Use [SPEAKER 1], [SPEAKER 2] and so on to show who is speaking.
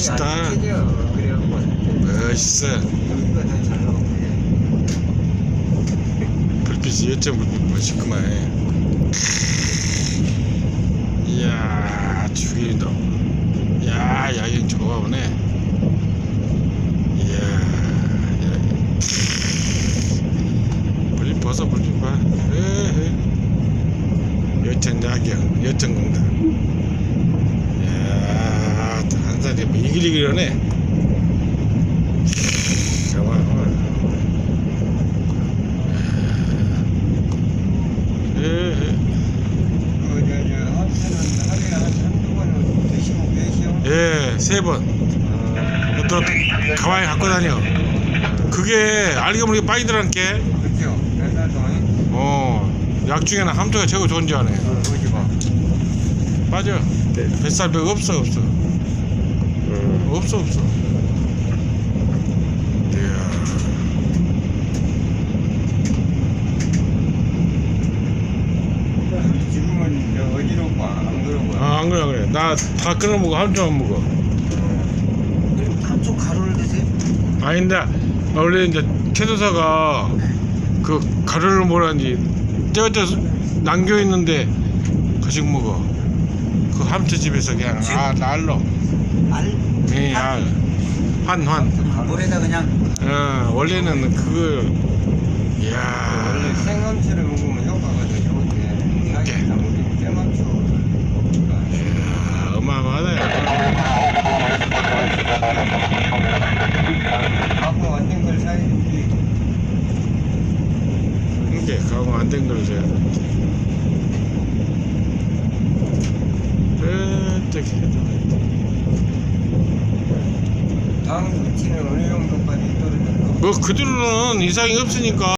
[SPEAKER 1] 더잘 나오네.
[SPEAKER 2] 불빛이 여점 불빛 멋있구만. 이야, 죽인다. 야, 야경 좋아 보네. 이야, 야. 불빛 벗어, 불빛 봐. 에헤. 여천 야경, 여천 공단. 이글이글 하네.
[SPEAKER 1] 하루에 한 한두 번은 드시고 계시오?
[SPEAKER 2] 예, 세 번. 또 가방에 갖고 다녀. 그게 알게 모르게 빠지더라는 게. 어, 약 중에는 함정이 최고 좋은 줄 아네.
[SPEAKER 1] 어.
[SPEAKER 2] 빠져. 뱃살 벽 없어, 없어. 없어, 없어. 이야.
[SPEAKER 1] 지금은 저 어디로 봐? 안 그러고.
[SPEAKER 2] 아, 안 그래, 안 그래. 나 다 끊어 먹어. 함정만 먹어.
[SPEAKER 1] 한쪽 가루를 드세요?
[SPEAKER 2] 아닌데, 원래 이제 캐도사가 그 가루를 뭐라는지 떼어져 남겨있는데 가식 먹어. 그 함정집에서 그냥 아, 날로.
[SPEAKER 1] 알?
[SPEAKER 2] 예, 아, 환, 환.
[SPEAKER 1] 물에다 그냥
[SPEAKER 2] 어, 원래는 그걸,
[SPEAKER 1] 원래
[SPEAKER 2] 이야,
[SPEAKER 1] 생감치를 먹으면 효과가 더 좋은데
[SPEAKER 2] 오케이.
[SPEAKER 1] 우리 먹으니까
[SPEAKER 2] 이야, 어마어마하네.
[SPEAKER 1] 갖고 왔던 걸 사야지
[SPEAKER 2] 이게 가공 안된 걸 줘야 돼. 어떻게
[SPEAKER 1] 다음 수치는 어느 정도까지 떨어졌어?
[SPEAKER 2] 뭐 그대로는 이상이 없으니까